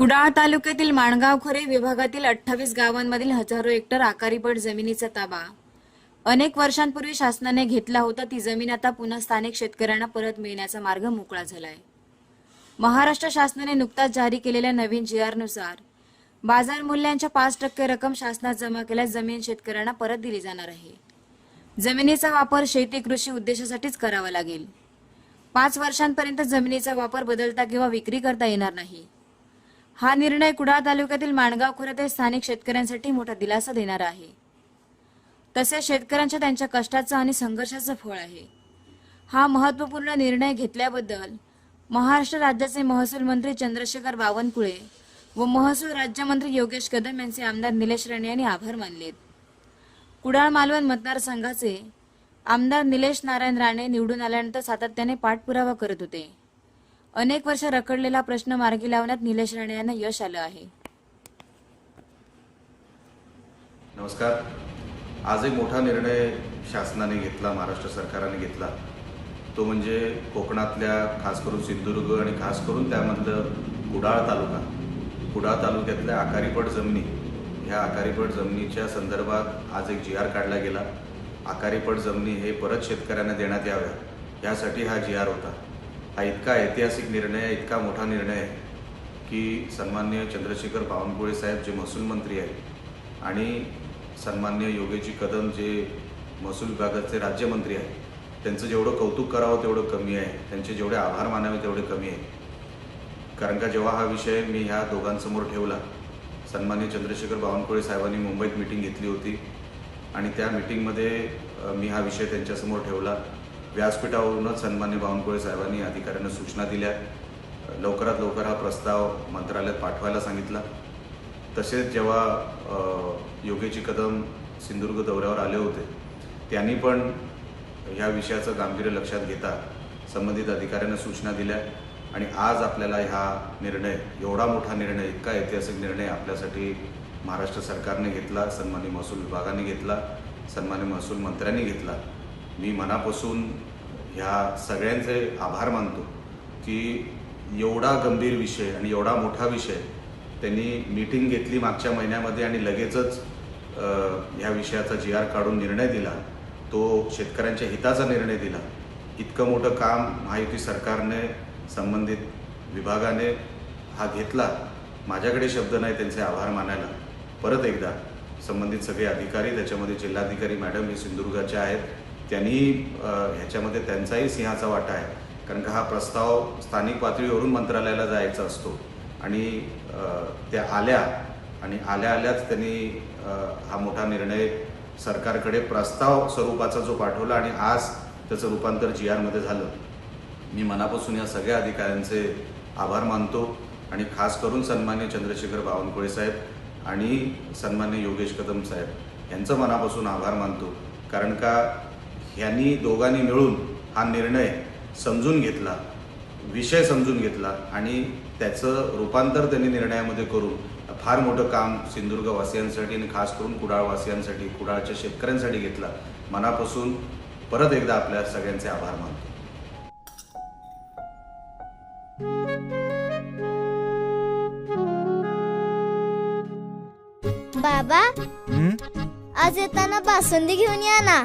कुडाळ तालुक्यातील माणगाव खोरे विभागातील अठ्ठावीस गावांमधील हजारो हेक्टर आकारीपट जमिनीचा ताबा. अनेक वर्षांपूर्वी शासनाने घेतला होता ती जमीन आता पुन्हा स्थानिक शेतकऱ्यांना परत मिळण्याचा मार्ग मोकळा झालाय. महाराष्ट्र शासनाने नुकताच जारी केलेल्या नवीन जी नुसार बाजार मूल्यांच्या पाच टक्के रक्कम शासनात जमा केल्यास जमीन शेतकऱ्यांना परत दिली जाणार आहे. जमिनीचा वापर शेती कृषी उद्देशासाठीच करावा लागेल. पाच वर्षांपर्यंत जमिनीचा वापर बदलता किंवा विक्री करता येणार नाही. हा निर्णय कुडाळ तालुक्यातील माणगाव खोऱ्यातील स्थानिक शेतकऱ्यांसाठी मोठा दिलासा देणारा आहे. तसेच शेतकऱ्यांच्या त्यांच्या कष्टाचं आणि संघर्षाचं फळ आहे. हा महत्त्वपूर्ण निर्णय घेतल्याबद्दल महाराष्ट्र राज्याचे महसूल मंत्री चंद्रशेखर बावनकुळे व महसूल राज्यमंत्री योगेश कदम यांचे आमदार निलेश राणे यांनी आभार मानलेत. कुडाळ मालवण मतदारसंघाचे आमदार निलेश नारायण राणे निवडून आल्यानंतर सातत्याने पाठपुरावा करत होते. अनेक वर्ष रखडलेला प्रश्न मार्गी लावण्यात निलेश राणे यांना यश आलं आहे. नमस्कार. आज एक मोठा निर्णय शासनाने घेतला महाराष्ट्र सरकारने घेतला. तो म्हणजे कोकणातल्या खास करून सिंधुदुर्ग आणि खास करून त्यामधलं कुडाळ तालुका. कुडाळ तालुक्यातल्या आकारीपट जमिनी ह्या आकारीपट जमिनीच्या संदर्भात आज एक जी आर काढला गेला. आकारीपट जमिनी हे परत शेतकऱ्यांना देण्यात याव्या. यासाठी हा जी आर होता. हा इतका ऐतिहासिक निर्णय आहे इतका मोठा निर्णय आहे की सन्मान्य चंद्रशेखर बावनकुळे साहेब जे महसूल मंत्री आहेत आणि सन्मान्य योगेजी कदम जे महसूल विभागाचे राज्यमंत्री आहेत त्यांचं जेवढं कौतुक करावं तेवढं कमी आहे. त्यांचे जेवढे आभार मानावे तेवढे कमी आहे. कारण का जेव्हा हा विषय मी ह्या दोघांसमोर ठेवला सन्मान्य चंद्रशेखर बावनकुळे साहेबांनी मुंबईत मिटिंग घेतली होती आणि त्या मिटिंगमध्ये मी हा विषय त्यांच्यासमोर ठेवला. व्यासपीठावरूनच सन्मान्य बावनकुळे साहेबांनी अधिकाऱ्यांना सूचना दिल्या. लवकरात लवकर हा प्रस्ताव मंत्रालयात पाठवायला सांगितला. तसेच जेव्हा योगेची कदम सिंधुदुर्ग दौऱ्यावर आले होते त्यांनी पण ह्या विषयाचं गांभीर्य लक्षात घेता संबंधित अधिकाऱ्यांना सूचना दिल्या. आणि आज आपल्याला हा निर्णय एवढा मोठा निर्णय इतका ऐतिहासिक निर्णय आपल्यासाठी महाराष्ट्र सरकारने घेतला सन्मान्य महसूल विभागाने घेतला सन्मान्य महसूल मंत्र्यांनी घेतला. मी मनापासून ह्या सगळ्यांचे आभार मानतो की एवढा गंभीर विषय आणि एवढा मोठा विषय त्यांनी मीटिंग घेतली मागच्या महिन्यामध्ये आणि लगेचच ह्या विषयाचा जी आर काढून निर्णय दिला. तो शेतकऱ्यांच्या हिताचा निर्णय दिला. इतकं मोठं काम महायुती सरकारने संबंधित विभागाने हा घेतला. माझ्याकडे शब्द नाही त्यांचे आभार मानायला. परत एकदा संबंधित सगळे अधिकारी त्याच्यामध्ये जिल्हाधिकारी मॅडम हे सिंधुदुर्गाचे आहेत. त्यांनी ह्याच्यामध्ये त्यांचाही सिंहाचा वाटा आहे. कारण का हा प्रस्ताव स्थानिक पातळीवरून मंत्रालयाला जायचा असतो. आणि त्या आल्या आणि आल्या आल्याच त्यांनी हा मोठा निर्णय सरकारकडे प्रस्ताव स्वरूपाचा जो पाठवला आणि आज त्याचं रूपांतर जी आरमध्ये झालं. मी मनापासून या सगळ्या अधिकाऱ्यांचे आभार मानतो आणि खास करून सन्मान्य चंद्रशेखर बावनकुळे साहेब आणि सन्मान्य योगेश कदम साहेब यांचं मनापासून आभार मानतो. कारण का ह्यांनी दोघांनी मिळून हा निर्णय समजून घेतला विषय समजून घेतला आणि त्याचं रूपांतर त्यांनी निर्णयामध्ये करून फार मोठं काम सिंधुदुर्गवासियांसाठी आणि खास करून कुडाळवासियांसाठी कुडाळच्या शेतकऱ्यांसाठी घेतला. मनापासून परत एकदा आपल्या सगळ्यांचे आभार मानतो. बाबा हं? आज येताना बासुंदी घेऊन या ना.